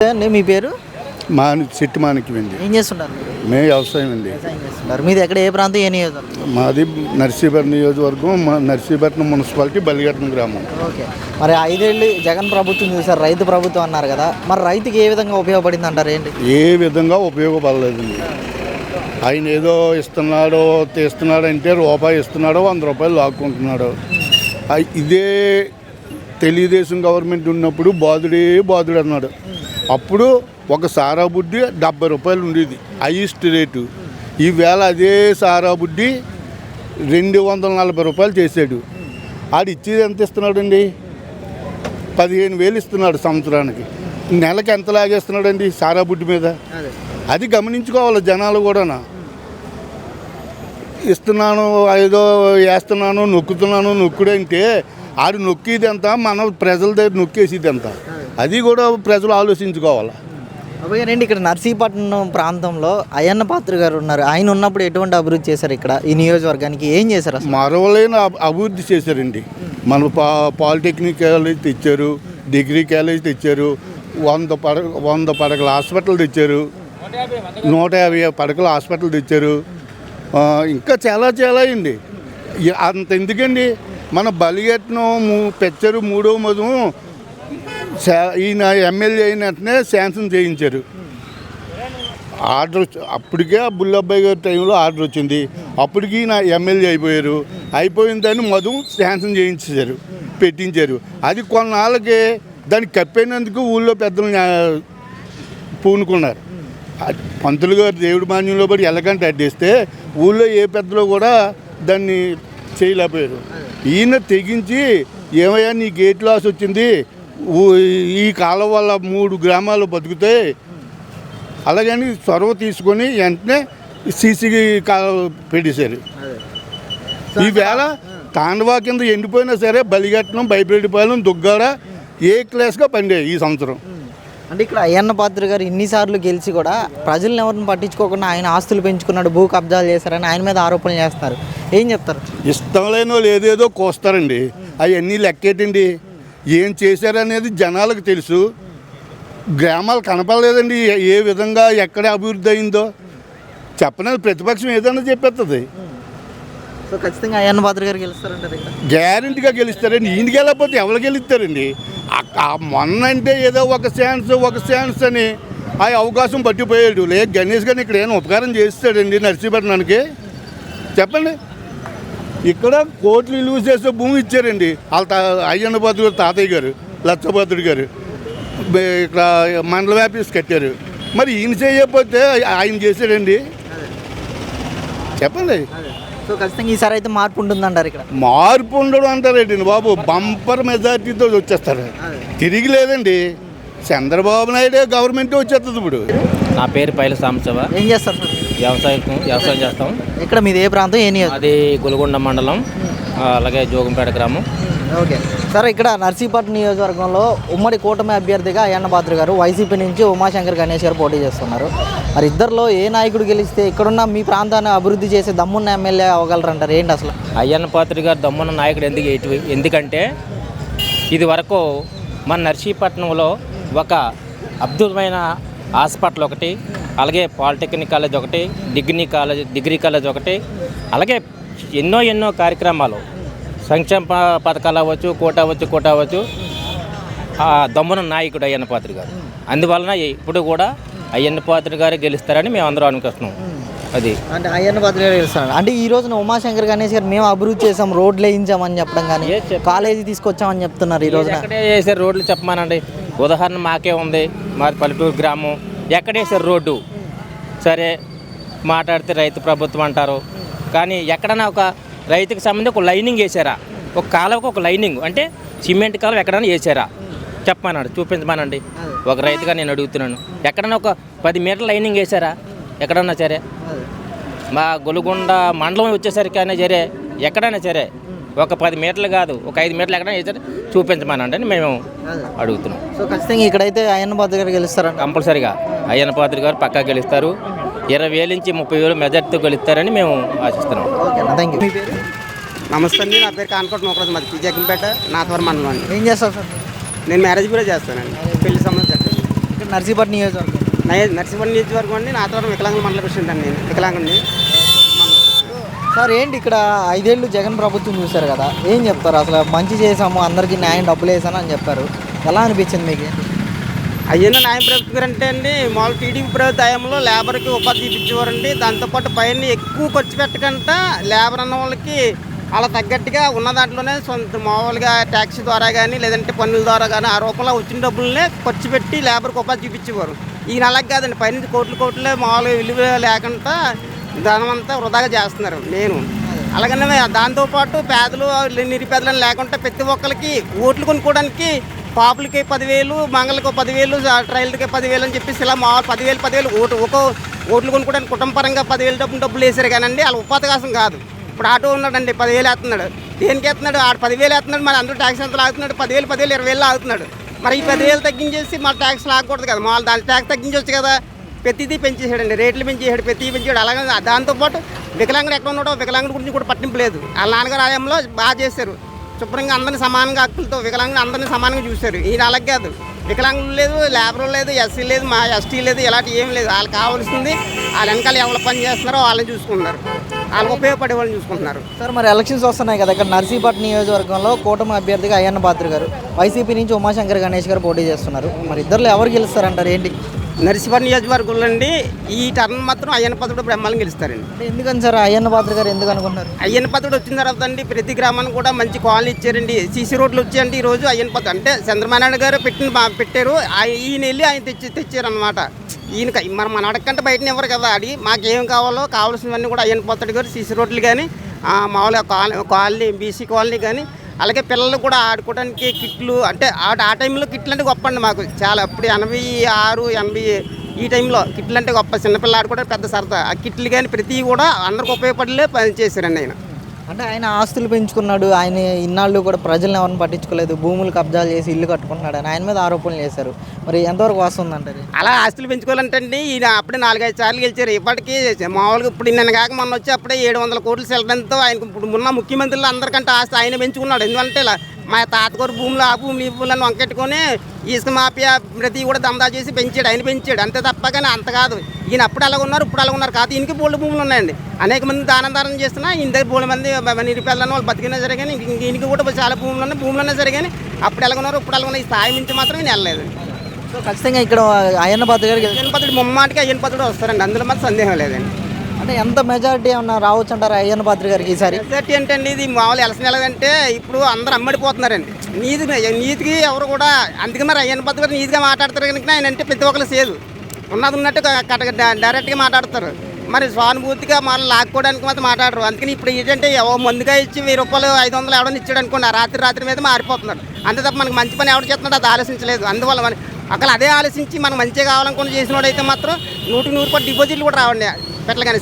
అండి మీ పేరు? మాని చెట్టు మాణిక్యమండి ఏం చేస్తుంటారు మీరు మేము వ్యవసాయం అండి. వ్యవసాయం మీది ఎక్కడ? ఏ ప్రాంతం? ఏ నియోజకవర్గం? మాది నర్సీపట్నం నియోజకవర్గం మా నర్సీపట్నం మున్సిపాలిటీ బలిఘట్టం గ్రామం. ఓకే. మరి ఐదేళ్ళు జగన్ ప్రభుత్వం చూసారు రైతు ప్రభుత్వం అన్నారు కదా మరి రైతుకి ఏ విధంగా ఉపయోగపడింది అంటారు ఏంటి? ఏ విధంగా ఉపయోగపడలేదండి. ఆయన ఏదో ఇస్తున్నాడో తీస్తున్నాడు అంటే రూపాయి ఇస్తున్నాడో వంద రూపాయలు లాక్కుంటున్నాడు. ఇదే తెలుగుదేశం గవర్నమెంట్ ఉన్నప్పుడు బాధుడే బాధుడు అన్నాడు. అప్పుడు ఒక సారా బుడ్డి డెబ్బై రూపాయలు ఉండేది హైయెస్ట్ రేటు. ఈవేళ అదే సారా బుడ్డి రెండు వందల నలభై రూపాయలు చేశాడు. ఆడు ఇచ్చేది ఎంత ఇస్తున్నాడండి? పదిహేను వేలు ఇస్తున్నాడు సంవత్సరానికి. నెలకి ఎంత లాగేస్తున్నాడండి సారా బుడ్డి మీద? అదే. గమనించుకోవాలి జనాలు కూడా ఇస్తున్నాను ఏదో వేస్తున్నాను నొక్కుతున్నాను నొక్కుడంటే ఆడు నొక్కేది ఎంత? మన ప్రజల దగ్గర నొక్కేసేది ఎంత? అది కూడా ప్రజలు ఆలోచించుకోవాలి. రండి ఇక్కడ నర్సీపట్నం ప్రాంతంలో అయ్యన్న పాత్ర గారు ఉన్నారు. ఆయన ఉన్నప్పుడు ఎటువంటి అభివృద్ధి చేశారు ఇక్కడ ఈ నియోజకవర్గానికి? ఏం చేశారు మరవలేని అభివృద్ధి చేశారండి. మన పా పాలిటెక్నిక్ కాలేజ్ తెచ్చారు డిగ్రీ కాలేజ్ తెచ్చారు వంద పడ వంద పడకల హాస్పిటల్ తెచ్చారు నూట యాభై పడకల హాస్పిటల్ తెచ్చారు. ఇంకా చాలా చాలా అండి ఇ- అంత ఎందుకండి? మన బలిగట్నం పెచ్చరు మూడో మధు ఈయన ఎమ్మెల్యే అయిన వెంటనే శాంక్షన్ చేయించారు. ఆర్డర్ అప్పటికే బుల్లబ్బాయి గారి టైంలో ఆర్డర్ వచ్చింది. అప్పటికి నా ఎమ్మెల్యే అయిపోయారు. అయిపోయిన దాన్ని మధు శాంక్షన్ చేయించారు పెట్టించారు. అది కొన్నాళ్ళకి దాన్ని కప్పైనందుకు ఊళ్ళో పెద్దలు పూనుకున్నారు. పంతులు గారు దేవుడి మాన్యంలో పడి ఎల్లకంటే అడ్డేస్తే ఊళ్ళో ఏ పెద్దలో కూడా దాన్ని చేయలేకపోయారు. ఈయన తెగించి ఏమయ్యా నీ గేట్ లాస్ వచ్చింది ఈ కాలం వల్ల మూడు గ్రామాలు బతుకుతాయి అలాగని చొరవ తీసుకొని వెంటనే సీసీ కాలువ పెట్టేశారు. ఈవేళ తాండవా కింద ఎండిపోయినా సరే బలిగట్నం భయపెట్టిపాలెం దుగ్గాడ ఏ క్లాస్గా పండాయి ఈ సంవత్సరం. అంటే ఇక్కడ అయ్యన్న పాత్ర గారు ఇన్నిసార్లు గెలిచి కూడా ప్రజల్ని ఎవరిని పట్టించుకోకుండా ఆయన ఆస్తులు పెంచుకున్నాడు భూ కబ్జాలు చేశారని ఆయన మీద ఆరోపణలు చేస్తారు. ఏం చెప్తారు? ఇష్టం లేని వాళ్ళు ఏదేదో కోస్తారండి. అవన్నీ లెక్కేటండి. ఏం చేశారనేది జనాలకు తెలుసు. గ్రామాలు కనపడలేదండి ఏ- విధంగా ఎక్కడ అభివృద్ధి అయిందో. చెప్పలేదు ప్రతిపక్షం ఏదైనా చెప్పేస్తుంది సో ఖచ్చితంగా అయ్యన్న పాత్ర గారు గెలుస్తారంటారు గ్యారంటీగా గెలుస్తారండి. ఈయనకి వెళ్ళకపోతే ఎవరు గెలుస్తారండి? మొన్న అంటే ఏదో ఒక ఛాన్స్ ఒక ఛాన్స్ అని ఆ అవకాశం పట్టిపోయాడు. లే గణేష్ గారిని ఇక్కడ ఏమైనా ఉపకారం చేస్తాడండి నర్సీపట్నానికి? చెప్పండి. ఇక్కడ కోట్లు విలువ చేసే భూమి ఇచ్చారండి. వాళ్ళ తా అయ్యన్న భద్రుడు తాతయ్య గారు లచ్చభద్రుడు గారు. ఇక్కడ మండల ఆఫీస్ కట్టారు. మరి ఈయన చేయకపోతే ఆయన చేశాడండి. చెప్పండి. సో ఖచ్చితంగా ఈసారి అయితే మార్పు ఉంటుందంటారు ఇక్కడ. మార్పు ఉండడం అంటారేంటి బాబు. బంపర్ మెజార్టీతో వచ్చేస్తారు. తిరిగి లేదండి. చంద్రబాబు నాయుడే గవర్నమెంట్ వచ్చేస్తుంది ఇప్పుడు. నా పేరు పైల సాంబశివ ఏం చేస్తారు సార్? వ్యవసాయం వ్యవసాయం చేస్తాం. ఇక్కడ మీది ఏ ప్రాంతం? ఏ నియోజకవర్గం అది గులగొండ మండలం ఆ, అలాగే జోగంపేట గ్రామం. ఓకే సార్ ఇక్కడ నర్సీపట్నం నియోజకవర్గంలో ఉమ్మడి కూటమి అభ్యర్థిగా అయ్యన్న పాత్ర గారు వైసీపీ నుంచి ఉమాశంకర్ గణేష్ గారు పోటీ చేస్తున్నారు. మరి ఇద్దరిలో ఏ నాయకుడు గెలిస్తే ఇక్కడున్న మీ ప్రాంతాన్ని అభివృద్ధి చేసే దమ్మున్న ఎమ్మెల్యే అవ్వగలరంటారు? ఏంటి అసలు? అయ్యన్న పాత్రి గారు దమ్మున్న నాయకుడు ఎందుకు ఎటు- ఎందుకంటే ఇది వరకు మన నర్సీపట్నంలో ఒక అద్భుతమైన హాస్పిటల్ ఒకటి అలాగే పాలిటెక్నిక్ కాలేజ్ ఒకటి డిగ్రీ కాలేజ్ డిగ్రీ కాలేజ్ ఒకటి అలాగే ఎన్నో ఎన్నో కార్యక్రమాలు. సంక్షేమ పథకాలు అవ్వచ్చు కోట అవ్వచ్చు కోట అవ్వచ్చు. దమ్మున నాయకుడు అయ్యన్న పాత్రి గారు. అందువలన ఇప్పుడు కూడా అయ్యన్న పాత్రి గారే గెలుస్తారని మేము అందరం అనుకుంటున్నాం. అది. అంటే అయ్యన్న పాత్ర గారు గెలుస్తున్నారు అంటే ఈ రోజున ఉమాశంకర్ గణేష్ గారు మేము అభివృద్ధి చేసాం రోడ్లు వేయించామని చెప్పడం కానీ కాలేజీ తీసుకొచ్చామని చెప్తున్నారు ఈ ఎక్కడే వేసారు రోడ్లు చెప్పమానండి. ఉదాహరణ మాకే ఉంది. మాది పల్లెటూరు గ్రామం ఎక్కడేసారు రోడ్డు? సరే మాట్లాడితే రైతు ప్రభుత్వం అంటారు. కానీ ఎక్కడైనా ఒక రైతుకి సంబంధించి ఒక లైనింగ్ వేసారా ఒక కాలువకు ఒక లైనింగ్ అంటే సిమెంట్ కాలువ ఎక్కడైనా వేసారా చెప్పమన్నాడు చూపించమనండి. ఒక రైతుగా నేను అడుగుతున్నాను. ఎక్కడైనా ఒక పది మీటర్ల లైనింగ్ వేసారా ఎక్కడన్నా సరే. మా గొలుగొండ మండలం వచ్చేసరికి అయినా సరే ఎక్కడైనా సరే ఒక పది మీటర్లు కాదు ఒక ఐదు మీటర్లు ఎక్కడైనా వేసారు చూపించమనండి అని మేము అడుగుతున్నాం. సో ఖచ్చితంగా ఇక్కడైతే అయ్యన్న పాత్ర గారు గెలుస్తారంట. కంపల్సరిగా అయ్యన్న పాత్రి గారు పక్కా గెలుస్తారు. ఇరవై వేల నుంచి ముప్పై వేలు మెజార్టీతో గెలుస్తారని మేము ఆశిస్తున్నాం. ఓకే థ్యాంక్ యూ మీ పేరు? నమస్తే అండి నా పేరు కాన్కోట నోకరాజు మాది జగ్గంపేట నాథవరం మండలం అండి ఏం చేస్తారు సార్? నేను మ్యారేజ్ కూడా చేస్తానండి పెళ్ళి సంబంధం నర్సీపట్నం నియోజకవర్గం. నయ- నర్సింహన్ నియోజకవర్గం అండి నా తర్వాత వికలాంగుల మండల ప్రెసిడెంట్ అండి నేను వికలాంగుని సార్ ఏంటి ఇక్కడ ఐదేళ్ళు జగన్ ప్రభుత్వం చూశారు కదా? ఏం చెప్తారు? అసలు మంచి చేసాము అందరికీ న్యాయం డబ్బులు వేసాను అని చెప్పారు. ఎలా అనిపించింది మీకు? అయ్యన్న న్యాయం ప్రభుత్వం గారు అంటే అండి మామూలు టీడీపీ ప్రభుత్వ హయాంలో లేబర్కి ఉపాధి చూపించేవారండి దాంతోపాటు పైన ఎక్కువ ఖర్చు పెట్టకుండా లేబర్ అన్న వాళ్ళకి అలా తగ్గట్టుగా ఉన్న దాంట్లోనే సొంత మామూలుగా ట్యాక్సీ ద్వారా కానీ లేదంటే పన్నుల ద్వారా కానీ ఆ రూపంలో వచ్చిన డబ్బులనే ఖర్చు పెట్టి లేబర్కి ఉపాధి చూపించేవారు. ఈయన అలాగే కాదండి పైన కోట్లు కోట్లే మామూలుగా విలువ లేకుండా ధనం అంతా వృధాగా చేస్తున్నారు నేను. అలాగనే దాంతోపాటు పేదలు నిరుపేదలను లేకుండా ప్రతి ఒక్కరికి ఓట్లు కొనుక్కోవడానికి పాపులకి పదివేలు మంగళకి పదివేలు ట్రైల్కి పదివేలు అని చెప్పేసి ఇలా మా పదివేలు పదివేలు ఓటు ఒక ఓట్లు కొనుక్కోవడానికి కుటుంబ పరంగా పదివేలు డబ్బులు డబ్బులు వేసారు కానండి వాళ్ళ ఉపాధి కోసం కాదు. ఇప్పుడు ఆటో ఉన్నాడండి పదివేలు వేస్తున్నాడు. దేనికి వేస్తున్నాడు? ఆడు పదివేలు వేస్తున్నాడు మరి అందరూ ట్యాక్స్ ఎంత లాగుతున్నాడు? పదివేలు పదివేలు ఇరవై వేలు ఆగుతున్నాడు మరి ఈ పదివేలు తగ్గించేసి మన ట్యాక్స్ లాగకూడదు కదా మళ్ళీ దాని ట్యాక్స్ తగ్గించవచ్చు కదా. ప్రతిదీ పెంచేసాడండి. రేట్లు పెంచేసాడు ప్రతిదీ పెంచాడు అలాగే దాంతోపాటు వికలాంగుడు ఎక్కడ ఉన్నాడో వికలాంగుడి గురించి కూడా పట్టింపు లేదు. వాళ్ళ నాన్నగారు ఆయంలో బాగా చేశారు. శుభ్రంగా అందరిని సమానంగా హక్కులతో వికలాంగులు అందరినీ సమానంగా చూశారు. ఈయన అలాగే కాదు. వికలాంగులు లేదు లేబర్ లేదు ఎస్సీ లేదు మా ఎస్టీ లేదు ఇలాంటి ఏం లేదు. వాళ్ళకి కావాల్సింది వాళ్ళ వెనకాల ఎవరు పని చేస్తున్నారో వాళ్ళని చూసుకుంటున్నారు. వాళ్ళకి ఉపయోగపడే వాళ్ళని చూసుకుంటున్నారు. సార్ మరి ఎలక్షన్స్ వస్తున్నాయి కదా. ఇక్కడ నర్సీపట్నం నియోజకవర్గంలో కూటమి అభ్యర్థిగా అయ్యన్న పాత్ర గారు. వైసీపీ నుంచి ఉమాశంకర్ గణేష్ గారు పోటీ చేస్తున్నారు. మరి ఇద్దరు ఎవరు గెలుస్తారంటారు? ఏంటి? నరసింహ నియోజకవర్గంలో అండి ఈ టర్న్ మాత్రం అయ్యన్న పత్రుడు బ్రహ్మాలను గెలుస్తారండి. అంటే ఎందుకని సార్? అయ్యన్న పాత్ర గారు ఎందుకు అనుకుంటున్నారు అయ్యన్న పత్రుడు వచ్చిన తర్వాత అండి ప్రతి గ్రామానికి కూడా మంచి కాలనీ ఇచ్చారండి. సీసీ రోడ్లు వచ్చాయండి ఈ రోజు అయ్యన్న పత్రుడు. అంటే చంద్రబాబు గారు పెట్టిన బా- పెట్టారు. ఆయ- ఈయన వెళ్ళి ఆయన తెచ్చి తెచ్చారనమాట ఈయన మనం మన అడగంటే బయట ఎవరు కదా అడిగి మాకేం కావాలో కావాల్సినవన్నీ కూడా అయ్యన్న పత్రుడు గారు సీసీ రోడ్లు కానీ మామూలుగా కాలనీ కాలనీ బీసీ కాలనీ కానీ అలాగే పిల్లలు కూడా ఆడుకోవడానికి కిట్లు అంటే ఆ ఆ టైంలో కిట్లు అంటే గొప్ప అండి మాకు. చాలా అప్పుడు ఎనభై ఆరు ఎనభై ఈ టైంలో కిట్లు అంటే గొప్ప. చిన్నపిల్ల ఆడుకోవడానికి పెద్ద సరదా. ఆ కిట్లు కానీ ప్రతి కూడా అందరికి ఉపయోగపడలే పనిచేశారండి ఆయన. అంటే ఆయన ఆస్తులు పెంచుకున్నాడు. ఆయన ఇన్నాళ్ళు కూడా ప్రజల్ని ఎవరిని పట్టించుకోలేదు. భూములు కబ్జాలు చేసి ఇల్లు కట్టుకుంటున్నాడు అని ఆయన మీద ఆరోపణలు చేశారు. మరి ఎంతవరకు వస్తుందంటారు అలా ఆస్తులు పెంచుకోవాలంటే అండి ఈయన అప్పుడే నాలుగైదు సార్లు గెలిచారు. ఇప్పటికీ మామూలుగా ఇప్పుడు నిన్న కాక మొన్న వచ్చి అప్పుడే ఏడు వందల కోట్లు సెలడంతో ఆయనకు ఇప్పుడు ఉన్న ముఖ్యమంత్రులు అందరికంటే ఆస్తి ఆయన పెంచుకున్నాడు. ఎందుకంటే ఇలా మా తాతగారు భూములు ఆ భూములు ఈ భూములను వంకెట్టుకొని ఇసుక మాఫియా ప్రతి కూడా దందా చేసి పెంచాడు ఆయన పెంచాడు. అంతే తప్ప కానీ అంత కాదు. ఈయన అప్పుడు అలా ఉన్నారు ఇప్పుడు అలా ఉన్నారు కాదు. ఈయనకి బోల్డ్ భూములు ఉన్నాయండి. అనేక మంది దానం దానం చేస్తున్నా ఈయన దగ్గర బోల్డ్ మంది నిరుపేదలను వాళ్ళు బతికినా సరే కానీ ఇంక ఈయనకి కూడా చాలా భూములు ఉన్నాయి. భూములు ఉన్నా సరే కానీ అప్పుడు ఎలా ఉన్నారు ఇప్పుడు ఎలా ఉన్నాయి ఈ స్థాయి నుంచి మాత్రం ఈయన వెళ్ళలేదు సో ఖచ్చితంగా ఇక్కడ అయ్యన్న పాత్ర గారు గెలుస్తారు. అయ్యన్ పత్రుడు ముమ్మాటికి అయ్యన్ పత్రుడు వస్తారండి. అందులో మాత్రం సందేహం లేదండి. అంటే ఎంత మెజారిటీ ఏమన్నా రావచ్చు అంటారు అయ్యన్న పాత్రి గారికి ఈసారి? రిజల్ట్ ఏంటండి ఇది మామూలు ఎలసిన ఎలాగంటే ఇప్పుడు అందరు అమ్మడిపోతున్నారండి. నీతి నీతికి ఎవరు కూడా అందుకే మరి అయ్యన్న పత్రుడు గారు నీతిగా మాట్లాడతారు కనుక ఆయన అంటే ప్రతి ఒక్కరు సేదు. ఉన్నది ఉన్నట్టు డైరెక్ట్గా మాట్లాడతారు. మరి స్వానుభూతిగా మనం లాక్కోవడానికి మాత్రం మాట్లాడరు. అందుకని ఇప్పుడు ఏంటంటే ఎవరు ముందుగా ఇచ్చి వెయ్యి రూపాయలు ఐదు వందలు ఎవడని ఇచ్చాడు అనుకోండి ఆ రాత్రి రాత్రి మీద మారిపోతున్నారు అంతే తప్ప మనకి మంచి పని ఎవడు చేస్తున్నాడు అది ఆలోచించలేదు. అందువల్ల మరి అక్కడ అదే ఆలోచించి మనం మంచిగా కావాలనుకుని చేసినోడైతే మాత్రం నూటికి నూరు రూపాయలు డిపాజిట్లు కూడా రావండి. పెట్టలు కానీ